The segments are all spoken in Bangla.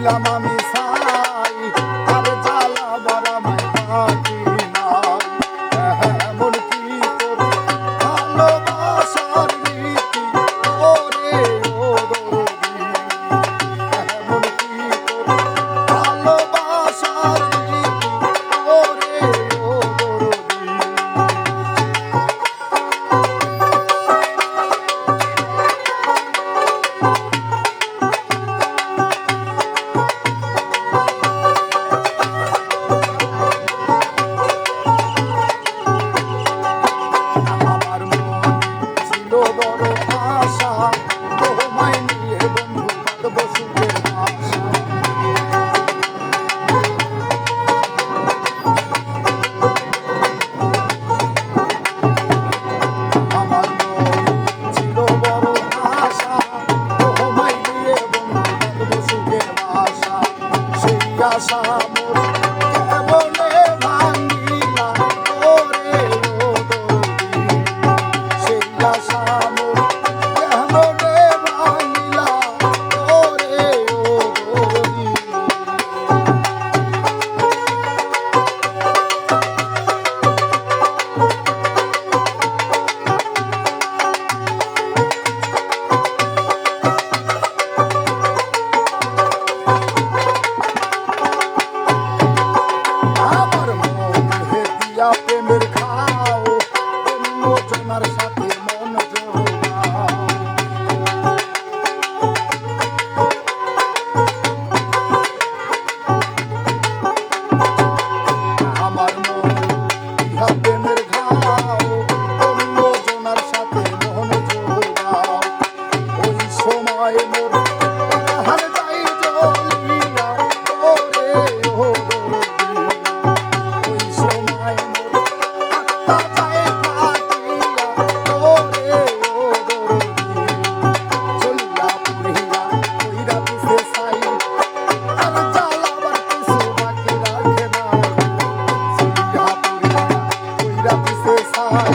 la mami যায় মোর হার যাই জলিয়া ওরে ও ওই সময় মোর আত্মা যায় পাতিয়া ওরে ও চলিয়া পুরিয়া কইরা পিছে সাই আর জ্বালাবার কিছু বাকি রাখে না। চলিয়া পুরিয়া কইরা পিছে সাই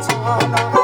做到。